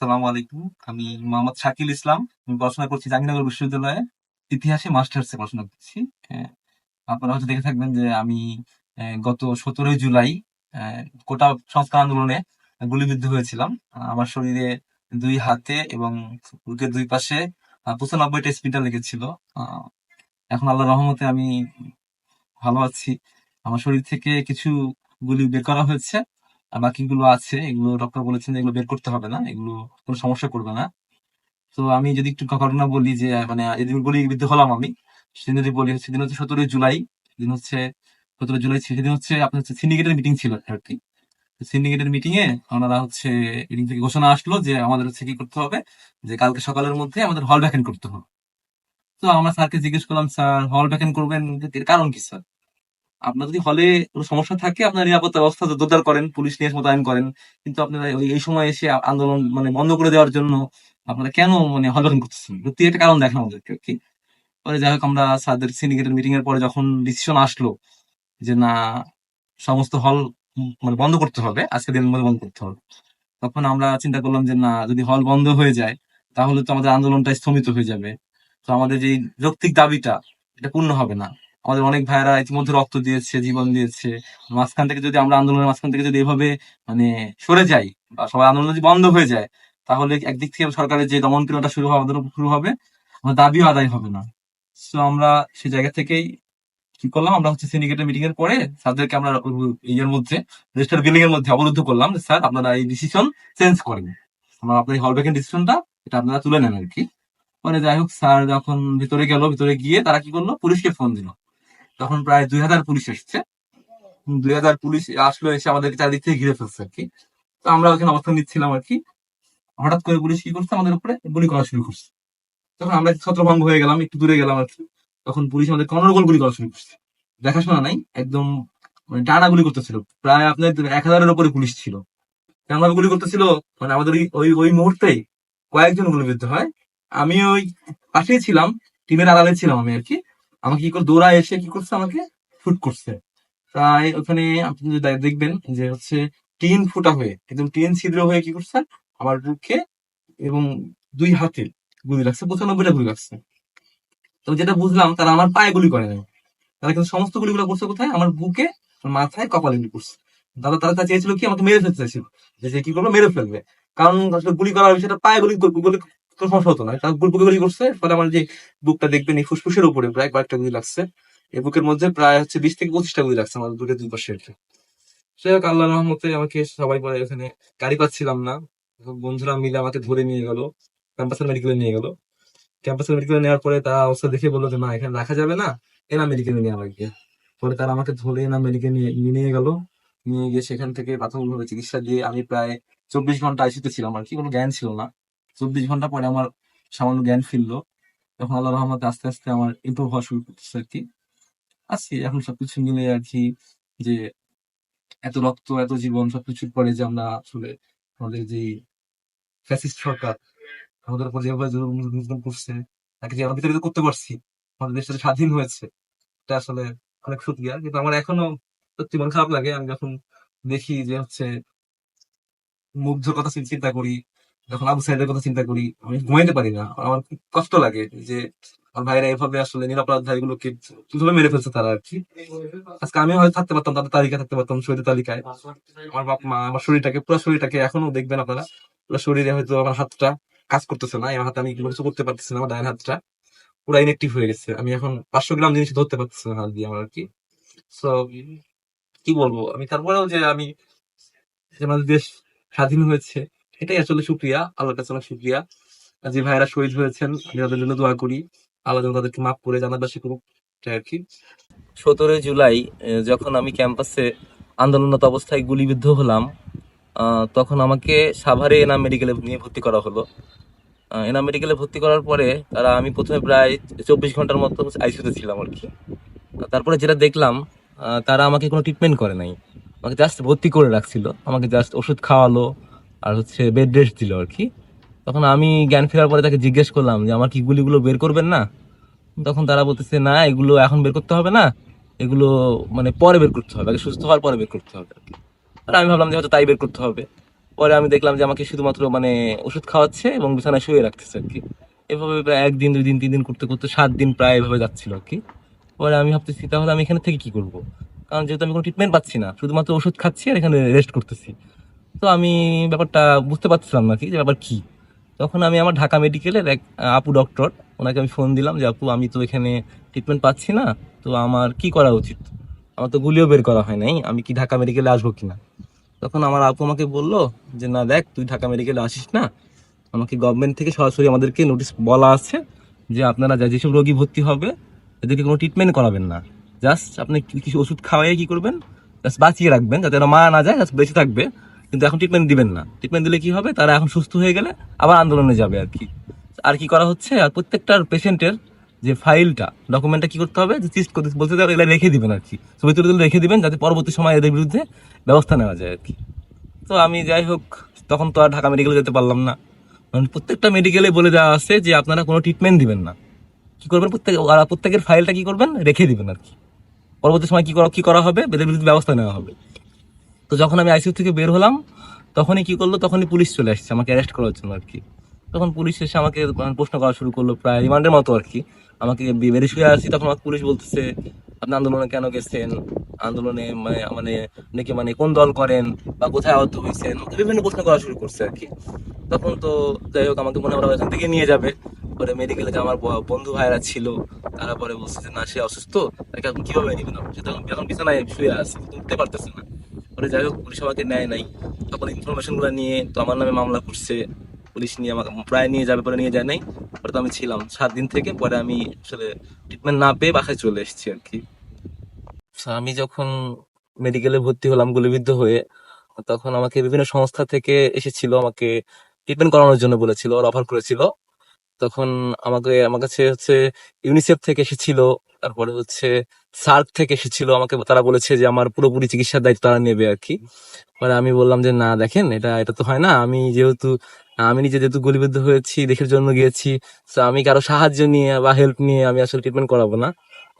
আসসালামু আলাইকুম। আমি মোহাম্মদ শাকিল ইসলাম। আমি পড়াশোনা করছি জাহাঙ্গীরনগর বিশ্ববিদ্যালয়ে। ইতিহাসে মাস্টার্সে পড়াশোনা করছি আপনারা হয়তো দেখে থাকবেন যে আমি গত সতেরোই জুলাই কোটা সংস্কার আন্দোলনে গুলিবিদ্ধ হয়েছিলাম। আমার শরীরে দুই হাতে এবং বুকের দুই পাশে পঁচানব্বইটা স্পিডার লেগেছিল। এখন আল্লাহ রহমতে আমি ভালো আছি। আমার শরীর থেকে কিছু গুলি বের করা হয়েছে। বাকিগুলো আছে, এগুলো ডক্টর বলেছেন এগুলো বের করতে হবে না, এগুলো কোনো সমস্যা করবে না। তো আমি যদি একটু ঘটনা বলি যে মানে যেদিন গুলিবিদ্ধ হলাম আমি, সেদিন যদি বলি, সেদিন হচ্ছে সতেরোই জুলাই, সেদিন হচ্ছে সতেরো জুলাই, সেদিন হচ্ছে আপনার হচ্ছে সিন্ডিকেটের মিটিং ছিল আর কি। সিন্ডিকেটের মিটিং এ ওনারা হচ্ছে মিটিং থেকে ঘোষণা আসলো যে আমাদের হচ্ছে কি করতে হবে, যে কালকে সকালের মধ্যে আমাদের হল ভ্যাকেন্ট করতে হবে। তো আমরা স্যারকে জিজ্ঞেস করলাম, স্যার হল ভ্যাকেন্ট করবেন কারণ কি, স্যার? আপনার যদি হলে কোনো সমস্যা থাকে, আপনার নিরাপত্তা ব্যবস্থা জোরদার করেন, পুলিশ নিয়ে মোতায়েন করেন। কিন্তু আপনারা ওই, এই সময় এসে আন্দোলন মানে বন্ধ করে দেওয়ার জন্য আপনারা কেন মানে হল করতেছেন? সত্যি একটা কারণ দেখেন আমাদেরকে কি পরে যাই হোক, আমরা স্যারদের সিন্ডিকেটের মিটিং এর পরে যখন ডিসিশন আসলো যে না, সমস্ত হল মানে বন্ধ করতে হবে আজকের দিনের মধ্যে বন্ধ করতে হবে, তখন আমরা চিন্তা করলাম যে না, যদি হল বন্ধ হয়ে যায়, তাহলে তো আমাদের আন্দোলনটা স্থমিত হয়ে যাবে। তো আমাদের যে যৌক্তিক দাবিটা, এটা পূর্ণ হবে না। আমাদের অনেক ভাইয়েরা ইতিমধ্যে রক্ত দিয়েছে, জীবন দিয়েছে। মাঝখান থেকে যদি আমরা আন্দোলনের মাঝখান থেকে যদি এভাবে মানে সরে যাই বা সবাই আন্দোলন যদি বন্ধ হয়ে যায়, তাহলে একদিক থেকে সরকারের যে দমন পীড়নটা শুরু হবে শুরু হবে আমাদের দাবিও আদায় হবে না। তো আমরা সেই জায়গা থেকেই কি করলাম, আমরা হচ্ছে সিন্ডিকেটের মিটিং এর পরে স্যারদেরকে আমরা ইয়ের মধ্যে রেজিস্টার বিল্ডিং এর মধ্যে অবরুদ্ধ করলাম যে, স্যার, আপনারা এই ডিসিশন চেঞ্জ করেন। আমরা আপনার হল ব্যাকের ডিসিশনটা এটা আপনারা তুলে নেন আর কি পরে যাই হোক, স্যার যখন ভিতরে গেল, ভিতরে গিয়ে তারা কি করল? পুলিশকে ফোন দিল। তখন প্রায় দুই হাজার পুলিশ এসছে। দুই হাজার পুলিশ আসলো, এসে আমাদেরকে চারিদিক থেকে ঘিরে ফেলছে আর কি। তো আমরা ওখানে অবস্থান নিচ্ছিলাম আর কি। হঠাৎ করে পুলিশ কি করছে? আমাদের উপরে গুলি করা শুরু করছে। তখন আমরা ছত্রভঙ্গ হয়ে গেলাম, একটু দূরে গেলাম আর কি। তখন পুলিশ আমাদের অনর্গল গুলি করা শুরু করছে। দেখাশোনা নাই, একদম মানে টানা গুলি করতেছিল। প্রায় আপনার এক হাজারের উপরে পুলিশ ছিল। কেমন গুলি করতেছিল? মানে আমাদের ওই- ওই মুহূর্তেই কয়েকজন গুলিবিদ্ধ হয়। আমি ওই পাশেই ছিলাম, টিমের আড়ালে ছিলাম আমি আর কি। আমাকে কি করে দৌড়া এসে কি করছে আমাকে ফুট করছে। তাই ওখানে আপনি যদি দেখবেন যে হচ্ছে টিন ফুটা হয়ে, একদম টিন ছিদ্র হয়ে কি করছে, আমার বুকে এবং দুই হাতে গুলি লাগছে, পঁচানব্বইটা গুলি লাগছে। তো যেটা বুঝলাম, তারা আমার পায়ে গুলি করে নাই। তারা কিন্তু সমস্ত গুলিগুলো করছে কোথায়? আমার বুকে মাথায় কপালে গুলি করছে। তারা তারা চেয়েছিল কি আমাকে মেরে ফেলতে চাইছিল? যে কি করবে মেরে ফেলবে। কারণ আসলে গুলি করার বিষয়টা পায়ে গুলি গুলি কোনো সমস্যা হতো না। গুলি করছে, ফলে আমার যে বুকটা দেখবেন এই ফুসফুসের উপরে প্রায় কয়েকটা গুলি লাগছে। এই বুকের মধ্যে প্রায় হচ্ছে বিশ থেকে পঁচিশটা গুলি লাগছে আমার বুকের দুই পাশে সে হোক আল্লাহ রহমতে আমাকে সবাই বলে এখানে গাড়ি পাচ্ছিলাম না। বন্ধুরা মিলে আমাকে ধরে নিয়ে গেল ক্যাম্পাসের মেডিকেলে নিয়ে গেল। ক্যাম্পাসের মেডিকেলে নেওয়ার পরে তারা অবস্থা দেখে বলল যে, না, এখানে রাখা যাবে না, এনা মেডিকেলে নেওয়া লাগবে। পরে তারা আমাকে ধরে এনা মেডিকেল নিয়ে নিয়ে গেল। নিয়ে গিয়ে সেখান থেকে প্রাথমিকভাবে চিকিৎসা দিয়ে আমি প্রায় চব্বিশ ঘণ্টা আইসিতে ছিলাম আর কি, কোনো জ্ঞান ছিল না। চব্বিশ ঘণ্টা পরে আমার সামান্য জ্ঞান ফিরলো। তখন আল্লাহ রহমতে আস্তে আস্তে আমার ইম্প্রুভ হওয়া শুরু করতেছে আর কি। আছি, এখন সবকিছু মিলে আর কি যে এত রক্ত, এত জীবন সবকিছুর পরে যে আমরা আসলে আমাদের যে ফ্যাসিস্ট সরকার, আমাদের উপর যেভাবে করছে, তাকে যে আমরা বিতাড়িত করতে পারছি, আমাদের দেশটা স্বাধীন হয়েছে, এটা আসলে অনেক সুক্রিয়া কিন্তু আমার এখনও সত্যি মন খারাপ লাগে। আমি যখন দেখি যে হচ্ছে মুগ্ধ কথা চিন্তা করি যখন আবু সাইদের কথা চিন্তা করি, আমি ঘুমাইতে পারি না। আমার খুব কষ্ট লাগে যে, আমার ভাইরা এভাবে আসলে নিরাপরাধ গুলোকে কীভাবে মেরে ফেলছে তারা আর কি। আজকে আমিও হয়তো থাকতে পারতাম, তাদের তালিকায় থাকতে পারতাম শহীদের তালিকায়। আমার বাপ মা, আমার শরীরটাকে, পুরো শরীরটাকে এখনও দেখবেন আপনারা। পুরো শরীরে হয়তো আমার হাতটা কাজ করতেছে না আমার হাতে আমি কিছু করতে পারতেছি না, আমার ডায়ের হাতটা পুরো ইনএক্টিভ হয়ে গেছে। আমি এখন পাঁচশো গ্রাম জিনিস ধরতে পারতেছি না হাত দিয়ে আমার আর কি। সো কি বলব? আমি তারপরেও যে আমি আমাদের দেশ স্বাধীন হয়েছে এটাই আসলে সুক্রিয়া আল্লাহর কাছে অনেক সুক্রিয়া যে ভাইয়েরা শহীদ হয়েছেন, আমি তাদের জন্য দোয়া করি। আল্লাহ যেন তাদেরকে মাফ করে জানাবাসী করুক আর কি। সতেরোই জুলাই যখন আমি ক্যাম্পাসে আন্দোলনরত অবস্থায় গুলিবিদ্ধ হলাম তখন আমাকে সাভারে এনাম মেডিকেলে নিয়ে ভর্তি করা হলো। এনাম মেডিকেলে ভর্তি করার পরে তারা আমি প্রথমে প্রায় চব্বিশ ঘণ্টার মতো আইসিউতে ছিলাম আর কি। তারপরে যেটা দেখলাম তারা আমাকে কোনো ট্রিটমেন্ট করে নাই। আমাকে জাস্ট ভর্তি করে রাখছিল। আমাকে জাস্ট ওষুধ খাওয়ালো আর হচ্ছে বেড রেস্ট দিল আর কি। তখন আমি জ্ঞান ফেরার পরে তাকে জিজ্ঞেস করলাম যে, আমার কি গুলিগুলো বের করবেন না? তখন তারা বলতেছে, না, এগুলো এখন বের করতে হবে না। এগুলো মানে পরে বের করতে হবে সুস্থ হওয়ার পরে বের করতে হবে আর কি। আর আমি ভাবলাম যে, হয়তো তাই বের করতে হবে। পরে আমি দেখলাম যে, আমাকে শুধুমাত্র মানে ওষুধ খাওয়াচ্ছে এবং বিছানায় শুয়ে রাখতেছে আর কি। এভাবে প্রায় একদিন, দুই দিন, তিন দিন করতে করতে সাত দিন প্রায় এভাবে যাচ্ছিল আর কি। পরে আমি ভাবতেছি, তাহলে আমি এখানে থেকে কি করব? কারণ যেহেতু আমি কোনো ট্রিটমেন্ট পাচ্ছি না, শুধুমাত্র ওষুধ খাচ্ছি আর এখানে রেস্ট করতেছি। তো আমি ব্যাপারটা বুঝতে পারছিলাম না কি, যে ব্যাপার কী? তখন আমি আমার ঢাকা মেডিকেলের এক আপু ডক্টর ওনাকে আমি ফোন দিলাম যে, আপু, আমি তো এখানে ট্রিটমেন্ট পাচ্ছি না, তো আমার কি করা উচিত? আমার তো গুলিও বের করা হয় নাই, আমি কি ঢাকা মেডিকেলে আসব কিনা? তখন আমার আপু আমাকে বলল যে, না দেখ, তুই ঢাকা মেডিকেলে আসিস না, আমাকে গভর্নমেন্ট থেকে সরাসরি আমাদেরকে নোটিশ বলা আছে যে, আপনারা যা যেসব রোগী ভর্তি হবে, এদেরকে কোনো ট্রিটমেন্ট করাবেন না। জাস্ট আপনি কিছু ওষুধ খাওয়াই কি করবেন? জাস্ট বাঁচিয়ে রাখবেন, যাতে মারা না যায় জাস্ট বেঁচে থাকবে। কিন্তু এখন ট্রিটমেন্ট দিবেন না। ট্রিটমেন্ট দিলে কি হবে? তারা এখন সুস্থ হয়ে গেলে আবার আন্দোলনে যাবে আর কি। আর কি করা হচ্ছে? আর প্রত্যেকটার পেশেন্টের যে ফাইলটা ডকুমেন্টটা কি করতে হবে? যে চিস্ট করতে বলতে এগুলো রেখে দিবেন আর কি। ছবি তুলে তুলে রেখে দিবেন যাতে পরবর্তী সময় এদের বিরুদ্ধে ব্যবস্থা নেওয়া যায় আর কি। তো আমি যাই হোক, তখন তো আর ঢাকা মেডিকেলে যেতে পারলাম না। কারণ প্রত্যেকটা মেডিকেলে বলে দেওয়া আছে যে আপনারা কোনো ট্রিটমেন্ট দিবেন না। কি করবেন? প্রত্যেক প্রত্যেকের ফাইলটা কি করবেন? রেখে দিবেন আর কি। পরবর্তী সময় কি করা কি করা হবে? এদের বিরুদ্ধে ব্যবস্থা নেওয়া হবে। তো যখন আমি আইসিইউ থেকে বের হলাম, তখনই কি করল? তখনই পুলিশ চলে আসছে আমাকে অ্যারেস্ট করার জন্য আর কি। তখন পুলিশ এসে আমাকে মানে প্রশ্ন করা শুরু করল প্রায় রিমান্ডের মতো আর কি। আমাকে বেরিয়ে শুয়ে আসি, তখন আমাকে পুলিশ বলতেছে, আপনি আন্দোলনে কেন গেছেন? আন্দোলনে মানে মানে নাকি মানে কোন দল করেন? বা কোথায় আহত হয়েছেন? বিভিন্ন প্রশ্ন করা শুরু করছে আর কি। তখন তো যাই হোক, আমাকে মনে ওরা এখান থেকে নিয়ে যাবে। পরে মেডিকেলে যে আমার বন্ধু ভাইরা ছিল, তারা পরে বলছে যে, না, সে অসুস্থ, তাকে এখন কীভাবে নিবেন? তখন এখন বিছানায় শুয়ে আছে উঠতে পারতেছে না। পরে যাই হোক পুলিশ আমাকে নেয় নাই। তখন ইনফরমেশনগুলো নিয়ে তো আমার নামে মামলা করছে। পুলিশ নিয়ে আমাকে প্রায় নিয়ে যাবে পরে নিয়ে যায় নাই পরে তো আমি ছিলাম। সাত দিন থেকে পরে আমি আসলে ট্রিটমেন্ট না পেয়ে বাসায় চলে এসেছি আর কি। আচ্ছা, আমি যখন মেডিকেলে ভর্তি হলাম গুলিবিদ্ধ হয়ে তখন আমাকে বিভিন্ন সংস্থা থেকে এসেছিল আমাকে ট্রিটমেন্ট করানোর জন্য বলেছিল ওরা অফার করেছিল। তখন আমাকে আমার কাছে হচ্ছে ইউনিসেফ থেকে এসেছিল তারপরে হচ্ছে সার্ক থেকে এসেছিল। আমাকে তারা বলেছে যে আমার পুরোপুরি চিকিৎসার দায়িত্ব তারা নেবে আর কি। পরে আমি বললাম যে, না, দেখেন, এটা এটা তো হয় না। আমি যেহেতু, আমি নিজে যেহেতু গুলিবিদ্ধ হয়েছি, দেশের জন্য গিয়েছি তো আমি কারও সাহায্য নিয়ে বা হেল্প নিয়ে আমি আসলে ট্রিটমেন্ট করাবো না।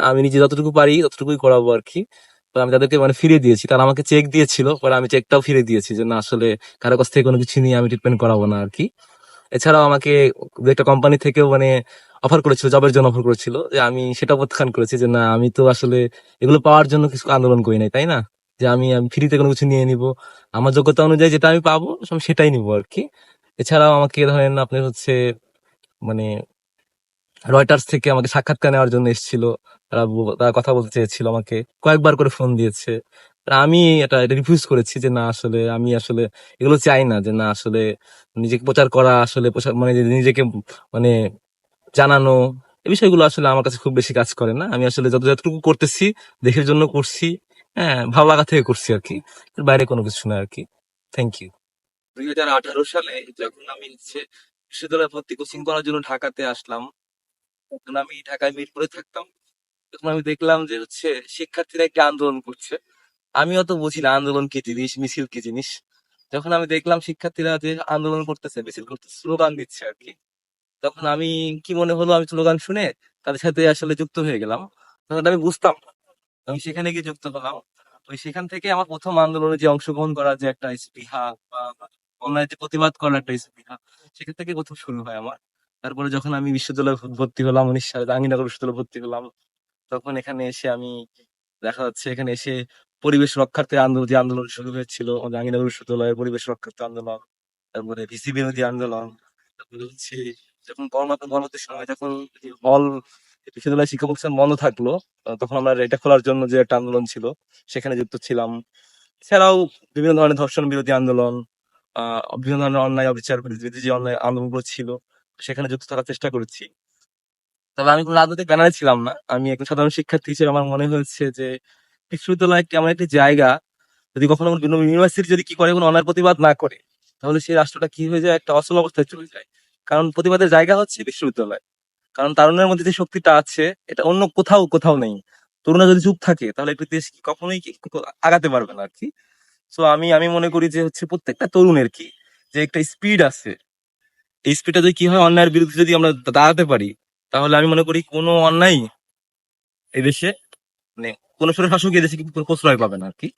আমি নিজে যতটুকু পারি, ততটুকুই করাবো আর কি। আমি তাদেরকে মানে ফিরিয়ে দিয়েছি। তারা আমাকে চেক দিয়েছিল। পরে আমি চেকটাও ফিরে দিয়েছি যে, না, আসলে কারও কাছ থেকে কোনো কিছু নিয়ে আমি ট্রিটমেন্ট করাবো না আর কি। এছাড়াও আমাকে একটা কোম্পানি থেকেও মানে অফার করেছিল জবের জন্য অফার করেছিল, যে আমি সেটা প্রত্যাখ্যান করেছি যে না, আমি তো আসলে এগুলো পাওয়ার জন্য কিছু আন্দোলন করি নাই, তাই না? যে আমি আমি ফ্রিতে কোনো কিছু নিয়ে নিব। আমার যোগ্যতা অনুযায়ী যেটা আমি পাবো আমি সেটাই নিবো আর কি। এছাড়াও আমাকে ধরেন আপনি হচ্ছে মানে রয়টার্স থেকে আমাকে সাক্ষাৎকার নেওয়ার জন্য এসেছিল। তারা তারা কথা বলতে চেয়েছিল আমাকে, কয়েকবার করে ফোন দিয়েছে। আমি এটা রিফিউজ করেছি যে না, আসলে আমি আসলে এগুলো চাই না, যে না, আসলে নিজেকে প্রচার করা, আসলে মানে নিজেকে মানে জানানো, এই বিষয়গুলো আসলে আমার কাছে খুব বেশি কাজ করে না। আমি আসলে যত যতটুকু করতেছি, দেশের জন্য করছি হ্যাঁ ভালো লাগা থেকে করছি আর কি। বাইরে কোনো কিছু না আর কি। থ্যাংক ইউ দুই হাজার আঠারো সালে যখন আমি হচ্ছে বিশ্ববিদ্যালয়ে ভর্তি কোচিং করার জন্য ঢাকাতে আসলাম, তখন আমি ঢাকায় মিরপুরে থাকতাম। তখন আমি দেখলাম যে হচ্ছে শিক্ষার্থীরা একটা আন্দোলন করছে। আমি অত বুঝি না আন্দোলন কি জিনিস, মিছিল কি জিনিস। যখন আমি দেখলাম শিক্ষার্থীরা যে আন্দোলন করতেছে, মিছিল করতেছে, স্লোগান দিচ্ছে আর কি। তখন আমি কি মনে হলো, আমি স্লোগান শুনে তাদের সাথে আসলে যুক্ত হয়ে গেলাম। তখন আমি বুঝতাম, আমি সেখানে গিয়ে যুক্ত হলাম। ওই সেখান থেকে আমার প্রথম আন্দোলনে যে অংশগ্রহণ করার যে একটা স্পৃহা বা যে প্রতিবাদ করার একটা স্পৃহা, সেখান থেকে প্রথম শুরু হয় আমার। তারপরে যখন আমি বিশ্ববিদ্যালয়ে ভর্তি হলাম উনিশ সালে জাহাঙ্গীরনগর বিশ্ববিদ্যালয়ে ভর্তি হলাম, তখন এখানে এসে আমি দেখা যাচ্ছে এখানে এসে পরিবেশ রক্ষার্থে আন্দোলন যে আন্দোলন শুরু হয়েছিল, জাহাঙ্গীরনগর বিশ্ববিদ্যালয়ের পরিবেশ রক্ষার্থে আন্দোলন, তারপরে ভিসি বিরোধী আন্দোলন, তারপরে হচ্ছে যখন করোনা পরবর্তী সময় যখন হল বিশ্ববিদ্যালয় শিক্ষা প্রতিষ্ঠান বন্ধ থাকল। তখন আমরা এটা খোলার জন্য যে একটা আন্দোলন ছিল, সেখানে যুক্ত ছিলাম। এছাড়াও বিভিন্ন ধরনের ধর্ষণ বিরোধী আন্দোলন বিভিন্ন ধরনের অন্যায়, অবিচার বিরোধী যে অন্যায় আন্দোলনগুলো ছিল, সেখানে যুক্ত থাকার চেষ্টা করেছি। তবে আমি কোনো রাজনৈতিক ব্যানারে ছিলাম না। আমি একজন সাধারণ শিক্ষার্থী হিসেবে আমার মনে হয়েছে যে বিশ্ববিদ্যালয় একটি এমন একটি জায়গা, যদি কখনো কোনো ইউনিভার্সিটি যদি কি করে কোনো অন্যায় প্রতিবাদ না করে, তাহলে সেই রাষ্ট্রটা কি হয়ে যায়? একটা অচল অবস্থায় চলে যায়। কারণ প্রতিবাদের জায়গা হচ্ছে বিশ্ববিদ্যালয়। কারণ তারুণের মধ্যে যে শক্তিটা আছে, এটা অন্য কোথাও কোথাও নেই। তরুণরা যদি চুপ থাকে, তাহলে একটি দেশ কখনোই আগাতে পারবে না আর কি তো আমি আমি মনে করি যে হচ্ছে প্রত্যেকটা তরুণের কি, যে একটা স্পিড আছে, এই স্পিডটা যদি কি হয়, অন্যায়ের বিরুদ্ধে যদি আমরা দাঁড়াতে পারি, তাহলে আমি মনে করি কোনো অন্যায় এই দেশে মানে কোনো সরকার শাসক এই দেশে প্রশ্রয় পাবে না আর কি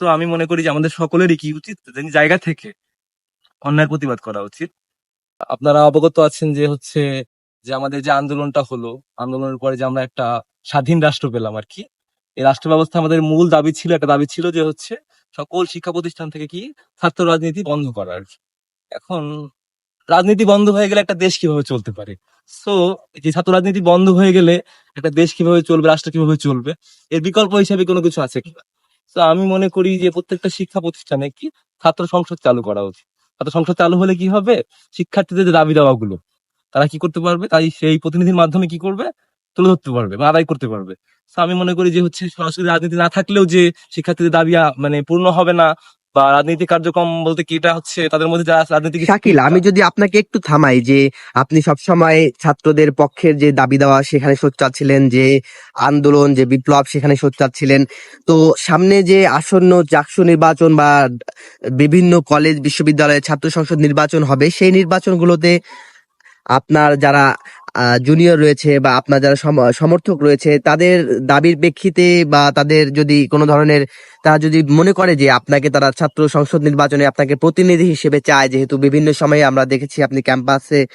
তো আমি মনে করি যে আমাদের সকলেরই কি উচিত জায়গা থেকে অন্যায়ের প্রতিবাদ করা উচিত। আপনারা অবগত আছেন যে হচ্ছে যে আমাদের যে আন্দোলনটা হলো, আন্দোলনের পরে যে আমরা একটা স্বাধীন রাষ্ট্র পেলাম আর কি, এই রাষ্ট্র ব্যবস্থা আমাদের মূল দাবি ছিল, একটা দাবি ছিল যে হচ্ছে সকল শিক্ষা প্রতিষ্ঠান থেকে কি ছাত্র রাজনীতি বন্ধ করার এখন রাজনীতি বন্ধ হয়ে গেলে একটা দেশ কীভাবে চলতে পারে? সো যে ছাত্র রাজনীতি বন্ধ হয়ে গেলে একটা দেশ কীভাবে চলবে, রাষ্ট্র কীভাবে চলবে, এর বিকল্প হিসেবে কোনো কিছু আছে কিনা? তো আমি মনে করি যে প্রত্যেকটা শিক্ষা প্রতিষ্ঠানে কি ছাত্র সংসদ চালু করা উচিত। ছাত্র সংসদ চালু হলে কি হবে? শিক্ষার্থীদের যে দাবি দাওয়াগুলো, তারা কি করতে পারবে? তাই সেই প্রতিনিধির মাধ্যমে কি করবে? তুলে ধরতে পারবে বা আদায় করতে পারবে। আমি মনে করি যে হচ্ছে সরাসরি রাজনীতি না থাকলেও যে শিক্ষার্থীদের দাবি মানে পূর্ণ হবে না বা রাজনৈতিক কার্যক্রম বলতে কি এটা হচ্ছে তাদের মধ্যে যারা রাজনীতি শাকিল আমি যদি আপনাকে একটু থামাই যে আপনি সবসময় ছাত্রদের পক্ষের যে দাবি দেওয়া সেখানে সোচ্চার ছিলেন যে আন্দোলন যে বিপ্লব সেখানে সোচ্চার ছিলেন। তো সামনে যে আসন্ন চাকসু নির্বাচন বা বিভিন্ন কলেজ বিশ্ববিদ্যালয়ে ছাত্র সংসদ নির্বাচন হবে সেই নির্বাচনগুলোতে আপনার যারা জুনিয়র রয়েছে বা আপনার যারা সম- সমর্থক রয়েছে, তাদের দাবির প্রেক্ষিতে বা তাদের যদি কোনো ধরনের, তারা যদি মনে করে যে আপনাকে তারা ছাত্র সংসদ নির্বাচনে আপনাকে প্রতিনিধি হিসেবে চায়, যেহেতু বিভিন্ন সময়ে আমরা দেখেছি আপনি ক্যাম্পাসে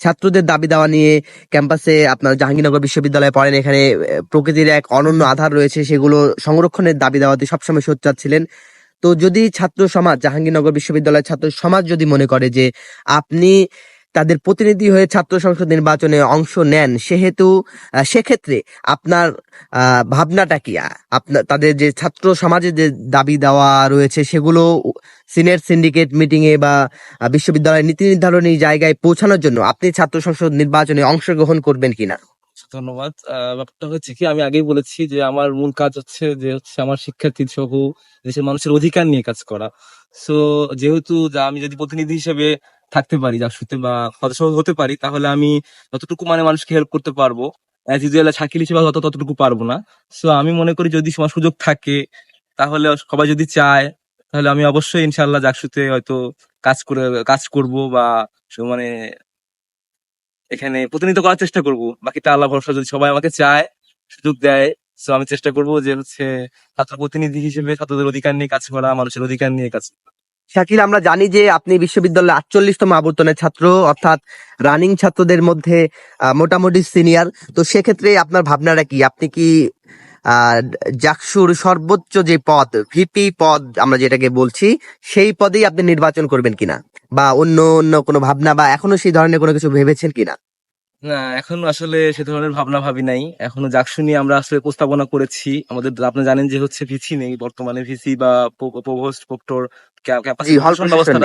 ছাত্রদের দাবি দেওয়া নিয়ে ক্যাম্পাসে আপনার জাহাঙ্গীরনগর বিশ্ববিদ্যালয়ে পড়েন, এখানে প্রকৃতির এক অনন্য আধার রয়েছে, সেগুলো সংরক্ষণের দাবি দেওয়াতে সবসময় সোচ্চার ছিলেন। তো যদি ছাত্র সমাজ, জাহাঙ্গীরনগর বিশ্ববিদ্যালয়ের ছাত্র সমাজ যদি মনে করে যে আপনি তাদের প্রতিনিধি হয়ে ছাত্র সংসদ নির্বাচনে অংশ নেন। সেহেতু সেক্ষেত্রে আপনার ভাবনাটা কি? আপনার তাদের যে ছাত্র সমাজের যে দাবি দেওয়া রয়েছে, সেগুলো সিনিয়র সিন্ডিকেট মিটিং এ বা বিশ্ববিদ্যালয়ের নীতি নির্ধারণী জায়গায় পৌঁছানোর জন্য আপনি ছাত্র সংসদ নির্বাচনে অংশগ্রহণ করবেন কিনা? ধন্যবাদ। ব্যাপারটা হচ্ছে কি, আমি আগেই বলেছি যে আমার মূল কাজ হচ্ছে যে হচ্ছে আমার শিক্ষার্থী সহ দেশের মানুষের অধিকার নিয়ে কাজ করা। সো যেহেতু আমি যদি প্রতিনিধি হিসেবে থাকতে পারি জাকসুতে বা সদস্য হতে পারি, তাহলে আমি যতটুকু মানে মানুষকে হেল্প করতে পারব। অ্যাজ ইউজুয়াল শাকিল হিসেবে হয়তো ততটুকু পারব না। সো আমি মনে করি যদি আমার সুযোগ থাকে, তাহলে সবাই যদি চায়, তাহলে আমি অবশ্যই ইনশাল্লাহ জাকসুতে হয়তো কাজ করে, কাজ করব বা মানে এখানে প্রতিনিধিত্ব করার চেষ্টা করব। বাকিটা আল্লাহ ভরসা, যদি সবাই আমাকে চায়, সুযোগ দেয় তো আমি চেষ্টা করব যে হচ্ছে ছাত্র প্রতিনিধি হিসেবে ছাত্রদের অধিকার নিয়ে কাজ করা, মানুষের অধিকার নিয়ে কাজ করা। শাকিল, আমরা জানি যে আপনি বিশ্ববিদ্যালয়ের আটচল্লিশতম আবর্তনের ছাত্র, অর্থাৎ রানিং ছাত্রদের মধ্যে মোটামুটি সিনিয়র। তো সেক্ষেত্রে আপনার ভাবনাটা কি? আপনি কি জাকসুর সর্বোচ্চ যে পদ, ভিপি পদ আমরা যেটাকে বলছি, সেই পদেই আপনি নির্বাচন করবেন কিনা? বা অন্য অন্য কোনো ভাবনা বা এখনও সেই ধরনের কোনো কিছু ভেবেছেন কিনা? না এখনও আসলে সে ধরনের ভাবনা ভাবি নাই। এখনও জাকসু নিয়ে আমরা আসলে প্রস্তাবনা করেছি। আমাদের আপনি জানেন যে হচ্ছে ভিসি নেই বর্তমানে ভিসি বা প্রভোস্ট প্রক্টর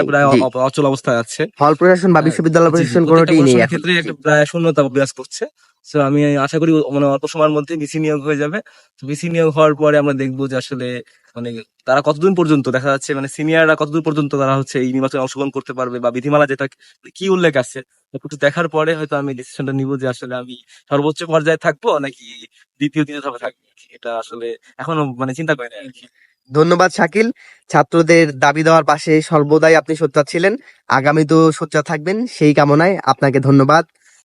প্রায় অচল অবস্থায় আছে। হল প্রশাসন বা হ্যাঁ, বিশ্ববিদ্যালয় প্রশাসন কোনোটি নেই ক্ষেত্রে একটা প্রায় শূন্যতা বিরাজ করছে। তো আমি আশা করি মানে অল্প সময়ের মধ্যে বিসি নিয়োগ হয়ে যাবে। তো বিসি নিয়োগ হওয়ার পরে আমরা দেখব যে আসলে মানে তারা কতদিন পর্যন্ত দেখা যাচ্ছে মানে সিনিয়ররা কতদূর পর্যন্ত তারা হচ্ছে এই নির্বাচনে অংশগ্রহণ করতে পারবে বা বিধিমালা যেটা কি উল্লেখ আছে। একটু দেখার পরে হয়তো আমি ডিসিশনটা নিব যে আসলে আমি সর্বোচ্চ পর্যায়ে থাকব নাকি দ্বিতীয় দিনে ধাপে থাকব? এটা আসলে এখনও মানে চিন্তা করি না আর কি। ধন্যবাদ, শাকিল। ছাত্রদের দাবি দেওয়ার পাশে সর্বদাই আপনি সোচ্চার ছিলেন। আগামী তো সোচ্চার থাকবেন সেই কামনায় আপনাকে ধন্যবাদ।